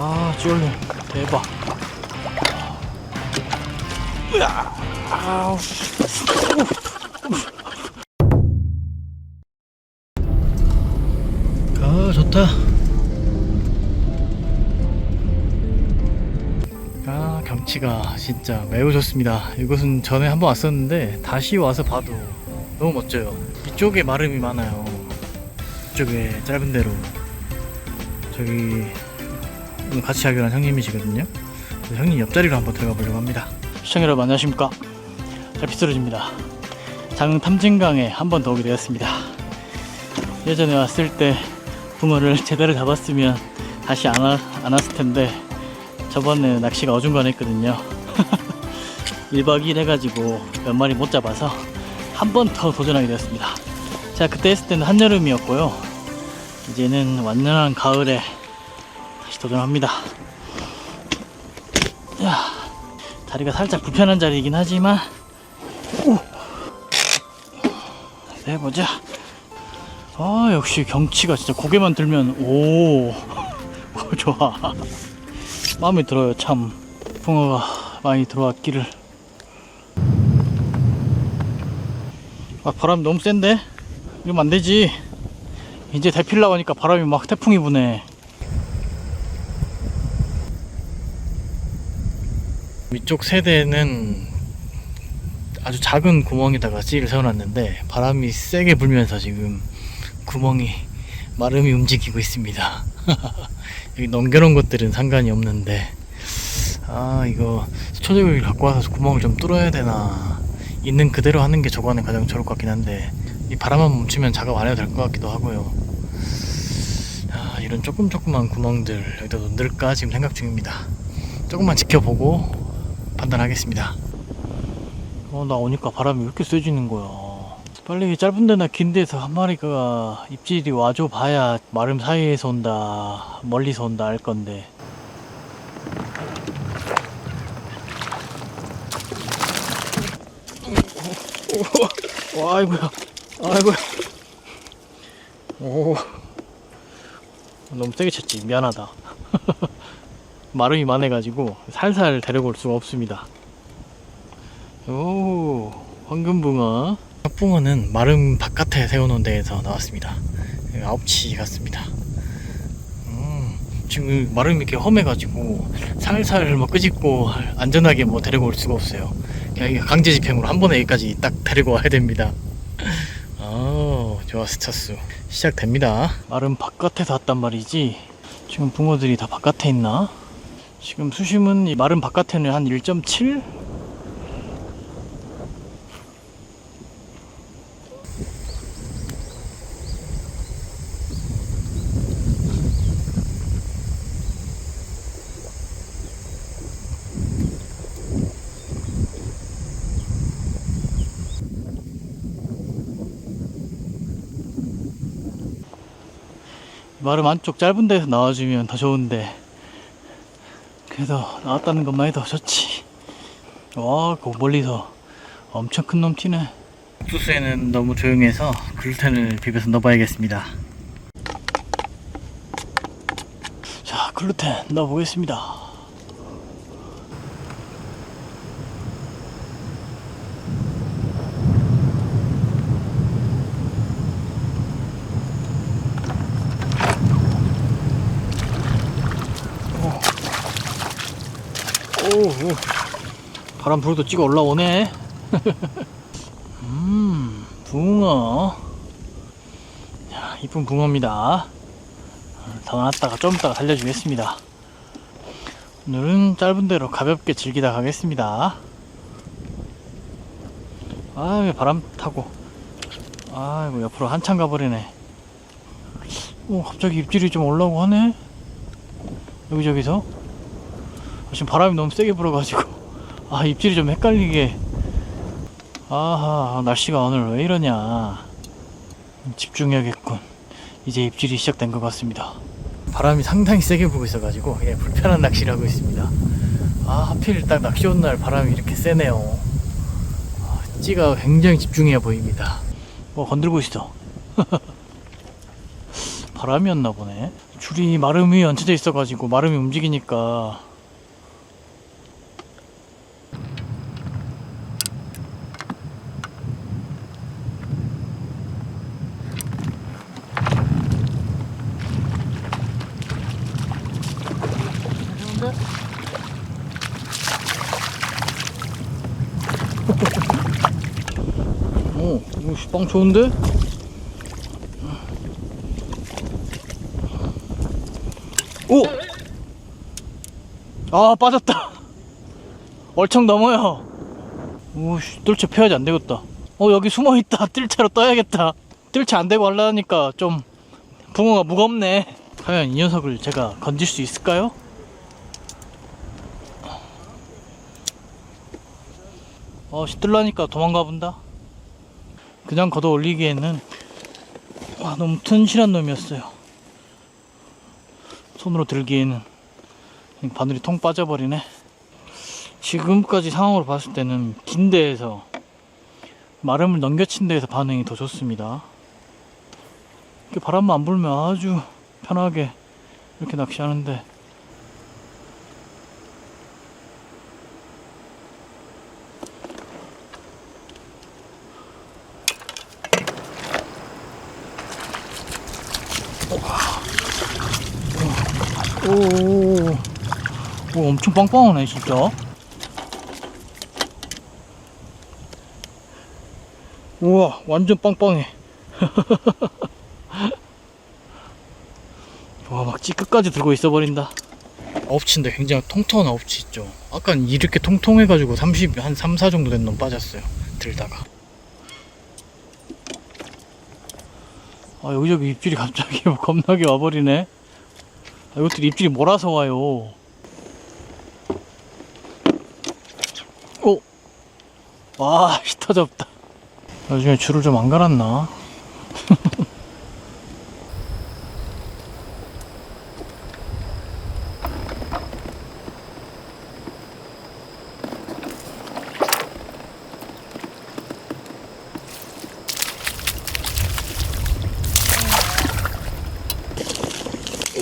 아 쫄림. 대박. 으아, 아우 씨. 아 좋다. 아 경치가 진짜 매우 좋습니다. 이곳은 전에 한번 왔었는데 다시 와서 봐도 너무 멋져요. 이쪽에 마름이 많아요. 이쪽에 짧은 데로. 저기 같이 하기로 한 형님이시거든요. 형님 옆자리로 한번 들어가 보려고 합니다. 시청자 여러분 안녕하십니까? 잘피스러집니다. 장 탐진강에 한 번 더 오게 되었습니다. 예전에 왔을 때 붕어를 제대로 잡았으면 다시 안, 와, 안 왔을 텐데 저번에 낚시가 어중간했거든요. 1박 2일 해가지고 몇 마리 못 잡아서 한 번 더 도전하게 되었습니다. 제가 그때 했을 때는 한여름이었고요. 이제는 완연한 가을에 다시 도전합니다. 야, 다리가 살짝 불편한 자리이긴 하지만 오. 네, 해보자. 아 역시 경치가 진짜 고개만 들면 오, 오 좋아. 마음에 들어요 참. 붕어가 많이 들어왔기를. 아 바람이 너무 센데? 이러면 안 되지. 이제 대필라고 하니까 바람이 막 태풍이 부네 위쪽 세대는 아주 작은 구멍에다가 찌를 세워놨는데 바람이 세게 불면서 지금 구멍이 마름이 움직이고 있습니다. 여기 넘겨놓은 것들은 상관이 없는데. 아 이거 수초제국을 갖고 와서 구멍을 좀 뚫어야 되나. 있는 그대로 하는 게 저거는 가장 좋을 것 같긴 한데 이 바람만 멈추면 작업 안 해도 될 것 같기도 하고요. 아 이런 조금 조그만 구멍들 여기다 넣을까 지금 생각 중입니다. 조금만 지켜보고 판단하겠습니다. 어 나 오니까 바람이 왜 이렇게 세지는 거야? 빨리 짧은 데나 긴 데서 한 마리가 입질이 와줘 봐야 마름 사이에서 온다 멀리서 온다 알 건데. 오, 아이고야 아이고야. 오 너무 세게 쳤지. 미안하다 마름이 많아가지고 살살 데려올 수가 없습니다. 오 황금붕어. 붕어는 마름 바깥에 세워놓은 데에서 나왔습니다. 여기 아홉치 같습니다. 음, 지금 마름이 이렇게 험해가지고 살살 뭐 끄집고 안전하게 뭐 데리고 올 수가 없어요. 그냥 강제 집행으로 한 번에 여기까지 딱 데리고 와야 됩니다. 아 좋아 스차수. 시작됩니다. 마름 바깥에서 왔단 말이지. 지금 붕어들이 다 바깥에 있나? 지금 수심은 이 마름 바깥에는 한 1.7? 마름 안쪽 짧은 데서 나와주면 더 좋은데 그래서 나왔다는 것만 해도 좋지. 와 그 멀리서 엄청 큰 놈 튀네. 옥수수에는 너무 조용해서 글루텐을 비벼서 넣어봐야겠습니다. 자 글루텐 넣어보겠습니다 오, 오. 바람 불어도 찍어 올라오네. 음, 붕어. 야, 이쁜 붕어입니다. 더 놨다가 좀 이따가 살려주겠습니다. 오늘은 짧은 데로 가볍게 즐기다 가겠습니다. 아, 왜 바람 타고. 아이고, 옆으로 한참 가버리네. 오, 갑자기 입질이 좀 올라오고 하네? 여기저기서. 지금 바람이 너무 세게 불어가지고. 아 입질이 좀 헷갈리게. 아하 날씨가 오늘 왜 이러냐. 집중해야겠군. 이제 입질이 시작된 것 같습니다. 바람이 상당히 세게 불고 있어가지고 예, 불편한 낚시를 하고 있습니다. 아 하필 딱 낚시 온 날 바람이 이렇게 세네요. 아, 찌가 굉장히 집중해야 보입니다. 뭐 건들고 있어. 바람이었나 보네. 줄이 마름 위에 얹혀져 있어가지고 마름이 움직이니까 오, 이거 빵 좋은데? 오! 아, 빠졌다. 얼청 넘어요. 오씨, 뜰채 펴야지 안 되겠다. 어, 여기 숨어 있다. 뜰채로 떠야겠다. 뜰채 안 되고 하려니까 좀 붕어가 무겁네. 과연 이 녀석을 제가 건질 수 있을까요? 어, 시들라니까 도망가 본다. 그냥 걷어 올리기에는 와, 너무 튼실한 놈이었어요. 손으로 들기에는 바늘이 통 빠져버리네. 지금까지 상황으로 봤을 때는 긴 데에서 마름을 넘겨친 데에서 반응이 더 좋습니다. 바람만 안 불면 아주 편하게 이렇게 낚시하는데 엄청 빵빵하네 진짜. 우와, 완전 빵빵해. 와, 막 찌끝까지 들고 있어 버린다. 업치인데 굉장히 통통한 업치 있죠. 아까 이렇게 통통해 가지고 30, 한 3, 4 정도 된 놈 빠졌어요. 들다가. 아, 여기저기 입질이 갑자기 겁나게 와버리네. 아, 이것들이 입질이 몰아서 와요. 오! 와, 씨, 터졌다. 나중에 줄을 좀 안 갈았나?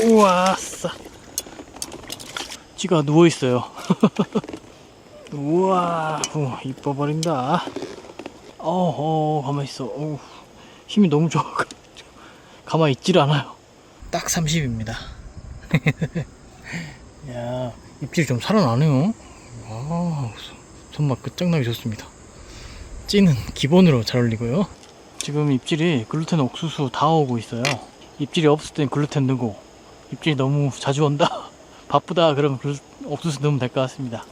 우와, 싸. 찌가 누워있어요. 우와, 후, 이뻐 버린다. 어, 어, 가만있어. 어, 힘이 너무 좋아. 가만히 있질 않아요. 딱 30입니다. 야, 입질이 좀 살아나네요. 아, 손맛 끝장나게 좋습니다. 찌는 기본으로 잘 어울리고요. 지금 입질이 글루텐 옥수수 다 오고 있어요. 입질이 없을 땐 글루텐 넣고, 입질이 너무 자주 온다. 바쁘다. 그러면 글루, 옥수수 넣으면 될 것 같습니다.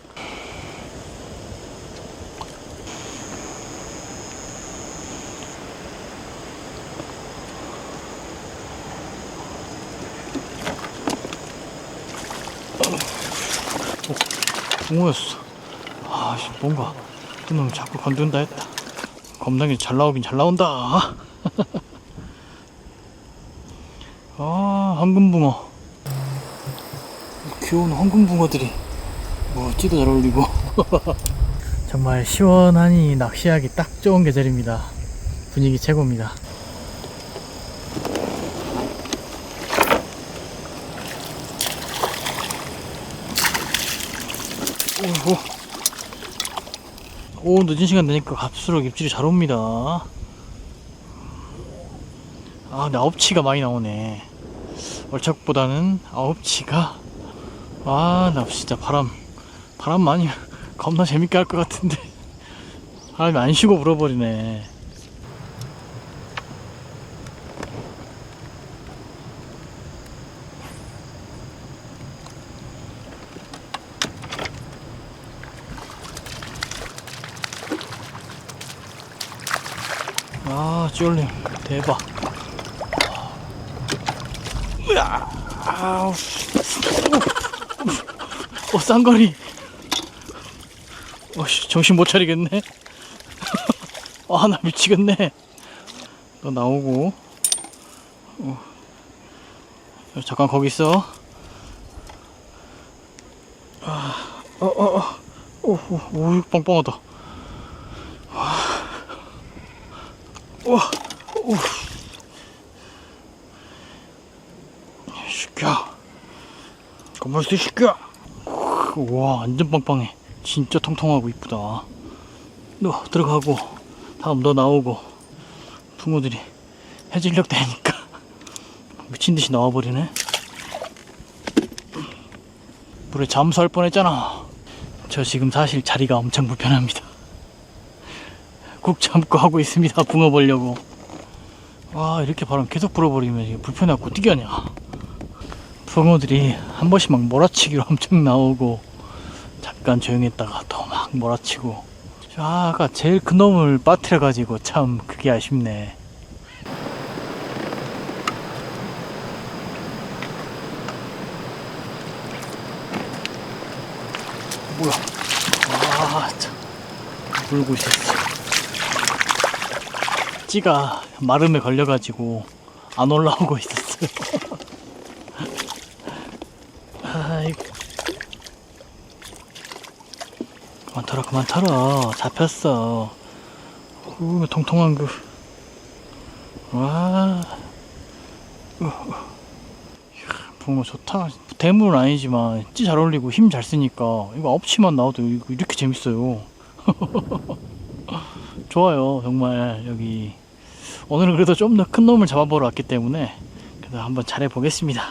붕어였어. 아, 씨, 뭔가 그놈 자꾸 건든다 했다. 겁나게 잘 나오긴 잘 나온다. 아, 황금붕어. 귀여운 황금붕어들이 뭐 찌도 잘 어울리고. 정말 시원하니 낚시하기 딱 좋은 계절입니다. 분위기 최고입니다. 오, 오, 늦은 시간 되니까 갈수록 입질이 잘 옵니다. 아, 근데 아홉치가 많이 나오네. 월척보다는 아홉치가. 아, 나 진짜 바람, 바람 많이, 겁나 재밌게 할 것 같은데. 바람이 안 쉬고 불어버리네. 아, 쫄림. 대박. 으아. 어, 쌍거리. 어씨, 정신 못 차리겠네. 아, 나 미치겠네. 너 나오고. 어. 야, 잠깐 거기 있어. 아, 어, 어, 어. 오, 오, 오, 빵빵하다. 우 와, 우. 쉽게. 자, 건물수 시켜. 와, 완전 빵빵해. 진짜 통통하고 이쁘다. 너 들어가고, 다음 너 나오고, 붕어들이 해질녘 되니까 미친 듯이 나와버리네. 물에 잠수할 뻔 했잖아. 저 지금 사실 자리가 엄청 불편합니다. 국 참고 하고 있습니다. 붕어 보려고. 와 이렇게 바람 계속 불어버리면 이게 불편해 갖고 뛰겠냐. 붕어들이 한 번씩 막 몰아치기로 엄청 나오고 잠깐 조용했다가 또 막 몰아치고. 아, 아까 제일 큰 놈을 빠뜨려가지고 참 그게 아쉽네. 뭐야? 아, 참. 물고 있었어. 찌가 마름에 걸려가지고 안 올라오고 있었어요. 아이고. 그만 털어, 그만 털어. 잡혔어. 우, 통통한 그. 와. 우, 붕어 좋다. 대물은 아니지만 찌 잘 어울리고 힘 잘 쓰니까 이거 없치만 나와도 이렇게 재밌어요. 좋아요, 정말 여기 오늘은 그래도 좀 더 큰 놈을 잡아보러 왔기 때문에 그래도 한번 잘해 보겠습니다.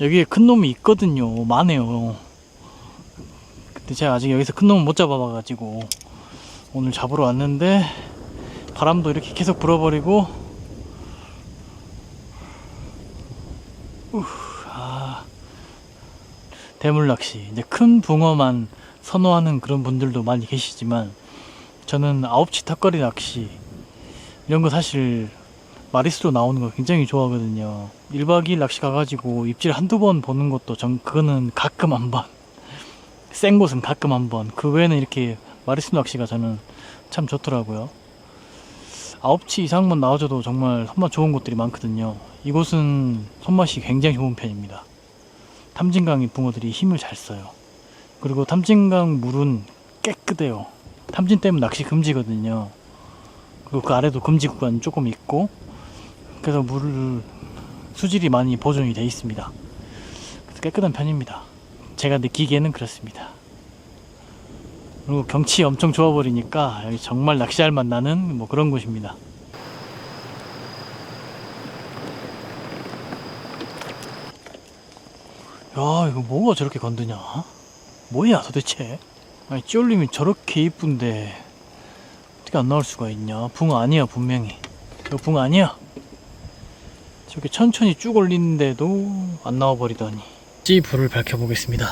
여기에 큰 놈이 있거든요, 많아요. 근데 제가 아직 여기서 큰 놈을 못 잡아봐 가지고 오늘 잡으러 왔는데 바람도 이렇게 계속 불어버리고 아, 대물 낚시 이제 큰 붕어만 선호하는 그런 분들도 많이 계시지만 저는 아홉치 턱걸이 낚시 이런 거 사실 마리수로 나오는 거 굉장히 좋아하거든요. 1박 2일 낚시 가가지고 입질 한두 번 보는 것도 전 그거는 가끔 한번센 곳은 가끔 한번그 외에는 이렇게 마리수 낚시가 저는 참 좋더라고요. 아홉치 이상만 나와줘도 정말 손맛 좋은 곳들이 많거든요. 이곳은 손맛이 굉장히 좋은 편입니다. 탐진강의 붕어들이 힘을 잘 써요. 그리고 탐진강 물은 깨끗해요. 탐진댐은 낚시 금지거든요 그리고 그 아래도 금지 구간 조금 있고 그래서 물 수질이 많이 보존이 돼 있습니다. 그래서 깨끗한 편입니다. 제가 느끼기에는 그렇습니다. 그리고 경치 엄청 좋아 버리니까 여기 정말 낚시할 맛 나는 뭐 그런 곳입니다. 야 이거 뭐가 저렇게 건드냐? 뭐야 도대체? 아니 찌올림이 저렇게 이쁜데 어떻게 안 나올 수가 있냐? 붕어 아니야 분명히. 저 붕어 아니야? 저렇게 천천히 쭉 올리는데도 안 나와 버리더니. 찌 불을 밝혀 보겠습니다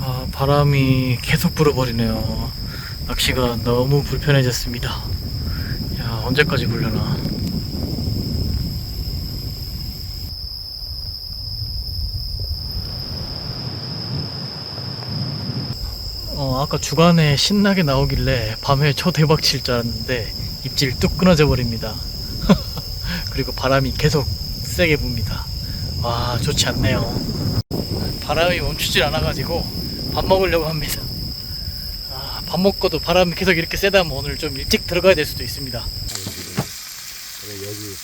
아, 바람이 계속 불어버리네요. 낚시가 너무 불편해졌습니다. 야, 언제까지 불려나. 어, 아까 주간에 신나게 나오길래 밤에 초 대박 칠 줄 알았는데 입질 뚝 끊어져 버립니다. 그리고 바람이 계속 세게 붑니다. 와, 좋지 않네요. 바람이 멈추질 않아가지고 밥 먹으려고 합니다. 아, 밥 먹고도 바람이 계속 이렇게 세다면 오늘 좀 일찍 들어가야 될 수도 있습니다. 그래 여기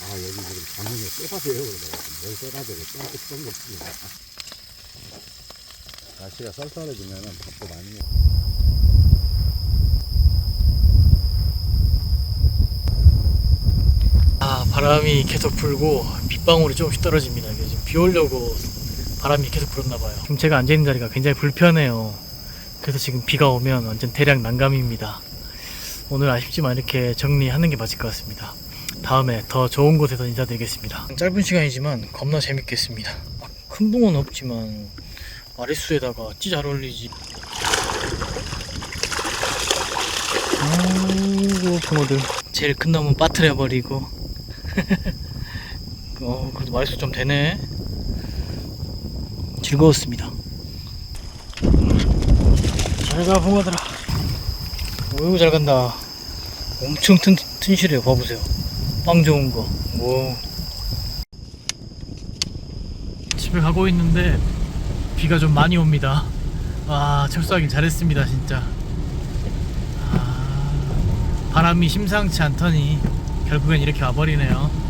아 여기 지금 장면이 쎄가세요 그러다가 뭘 쎄가지고 쎄가지고 그런 거 없습니다 날씨가 쌀쌀해지면은 밥도 많이 먹 아, 바람이 계속 불고 빗방울이 조금씩 떨어집니다. 이게 지금 비 오려고 바람이 계속 불었나봐요. 지금 제가 앉아있는 자리가 굉장히 불편해요. 그래서 지금 비가 오면 완전 대략 난감입니다. 오늘 아쉽지만 이렇게 정리하는 게 맞을 것 같습니다. 다음에 더 좋은 곳에서 인사드리겠습니다. 짧은 시간이지만 겁나 재밌겠습니다. 막큰 붕어는 없지만 마리수에다가 찌 잘 어울리지. 아이고 붕어들. 제일 큰 놈은 빠뜨려 버리고. 어 그래도 마리수 좀 되네. 즐거웠습니다. 잘가 붕어들아. 어이구 잘 간다. 엄청 튼, 튼실해요 봐보세요 빵 좋은 거 오. 집에 가고 있는데 비가 좀 많이 옵니다 와 철수하긴 잘했습니다 진짜 아, 바람이 심상치 않더니 결국엔 이렇게 와버리네요